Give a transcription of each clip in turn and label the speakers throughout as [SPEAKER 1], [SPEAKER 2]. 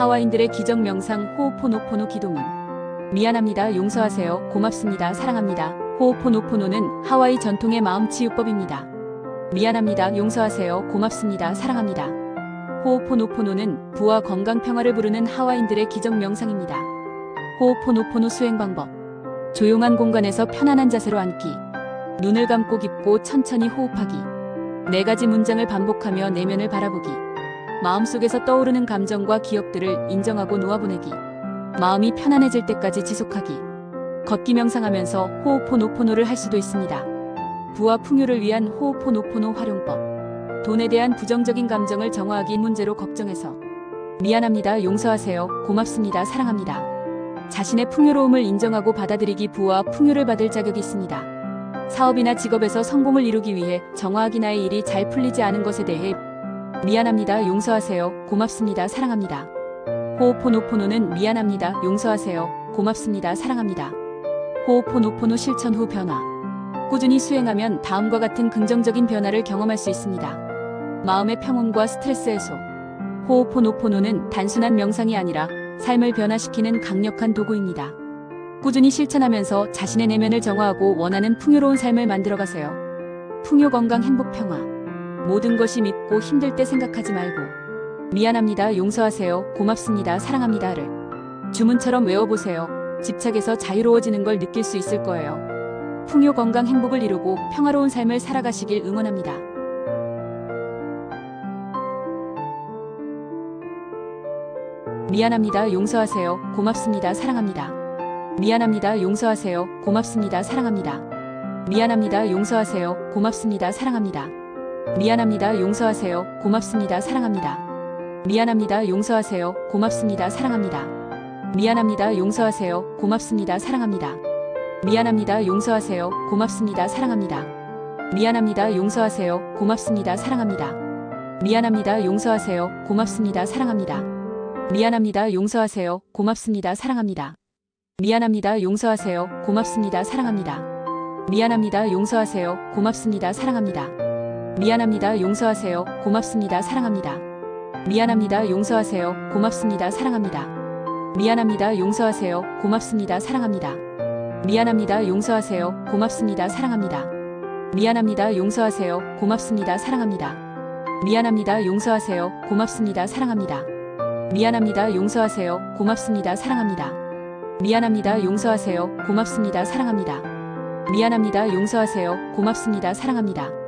[SPEAKER 1] 하와인들의 기적 명상 호오포노포노 기도문. 미안합니다. 용서하세요. 고맙습니다. 사랑합니다. 호오포노포노는 하와이 전통의 마음 치유법입니다. 미안합니다. 용서하세요. 고맙습니다. 사랑합니다. 호오포노포노는 부와 건강 평화를 부르는 하와인들의 기적 명상입니다. 호오포노포노 수행 방법. 조용한 공간에서 편안한 자세로 앉기. 눈을 감고 깊고 천천히 호흡하기. 네 가지 문장을 반복하며 내면을 바라보기. 마음속에서 떠오르는 감정과 기억들을 인정하고 놓아보내기. 마음이 편안해질 때까지 지속하기. 걷기 명상하면서 호오포노포노를 할 수도 있습니다. 부와 풍요를 위한 호오포노포노 활용법. 돈에 대한 부정적인 감정을 정화하기 문제로 걱정해서 미안합니다. 용서하세요. 고맙습니다. 사랑합니다. 자신의 풍요로움을 인정하고 받아들이기 부와 풍요를 받을 자격이 있습니다. 사업이나 직업에서 성공을 이루기 위해 정화하기 나의 일이 잘 풀리지 않은 것에 대해 미안합니다. 용서하세요. 고맙습니다. 사랑합니다. 호오포노포노는 미안합니다. 용서하세요. 고맙습니다. 사랑합니다. 호오포노포노 실천 후 변화. 꾸준히 수행하면 다음과 같은 긍정적인 변화를 경험할 수 있습니다. 마음의 평온과 스트레스 해소. 호오포노포노는 단순한 명상이 아니라 삶을 변화시키는 강력한 도구입니다. 꾸준히 실천하면서 자신의 내면을 정화하고 원하는 풍요로운 삶을 만들어 가세요. 풍요 건강 행복 평화. 모든 것이 밉고 힘들 때 생각하지 말고 미안합니다. 용서하세요. 고맙습니다. 사랑합니다를 주문처럼 외워보세요. 집착에서 자유로워지는 걸 느낄 수 있을 거예요. 풍요 건강 행복을 이루고 평화로운 삶을 살아가시길 응원합니다. 미안합니다. 용서하세요. 고맙습니다. 사랑합니다. 미안합니다. 용서하세요. 고맙습니다. 사랑합니다. 미안합니다. 용서하세요. 고맙습니다. 사랑합니다. 미안합니다. 용서하세요. 고맙습니다. 사랑합니다. 미안합니다. 용서하세요. 고맙습니다. 사랑합니다. 미안합니다. 용서하세요. 고맙습니다. 사랑합니다. 미안합니다. 용서하세요. 고맙습니다. 사랑합니다. 미안합니다. 용서하세요. 고맙습니다. 사랑합니다. 미안합니다. 용서하세요. 고맙습니다. 사랑합니다. 미안합니다. 용서하세요. 고맙습니다. 사랑합니다. 미안합니다. 용서하세요. 고맙습니다. 사랑합니다. 미안합니다. 용서하세요. 고맙습니다. 사랑합니다. 미안합니다. 용서하세요. 고맙습니다. 사랑합니다. 미안합니다. 용서하세요. 고맙습니다. 사랑합니다. 미안합니다. 용서하세요. 고맙습니다. 사랑합니다. 미안합니다. 용서하세요. 고맙습니다. 사랑합니다. 미안합니다. 용서하세요. 고맙습니다. 사랑합니다. 미안합니다. 용서하세요. 고맙습니다. 사랑합니다. 미안합니다. 용서하세요. 고맙습니다. 사랑합니다. 미안합니다. 용서하세요. 고맙습니다. 사랑합니다. 미안합니다. 용서하세요. 고맙습니다. 사랑합니다.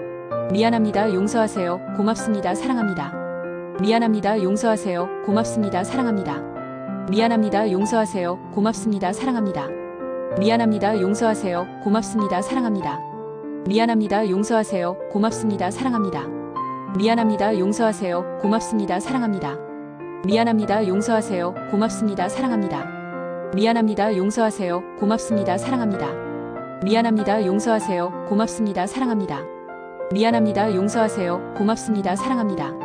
[SPEAKER 1] 미안합니다. 용서하세요. 고맙습니다. 사랑합니다. 미안합니다. 용서하세요. 고맙습니다. 사랑합니다. 미안합니다. 용서하세요. 고맙습니다. 사랑합니다. 미안합니다. 용서하세요. 고맙습니다. 사랑합니다. 미안합니다. 용서하세요. 고맙습니다. 사랑합니다. 미안합니다. 용서하세요. 고맙습니다. 사랑합니다. 미안합니다. 용서하세요. 고맙습니다. 사랑합니다. 미안합니다. 용서하세요. 고맙습니다. 사랑합니다. 미안합니다. 용서하세요. 고맙습니다. 사랑합니다. 미안합니다. 용서하세요. 고맙습니다. 사랑합니다.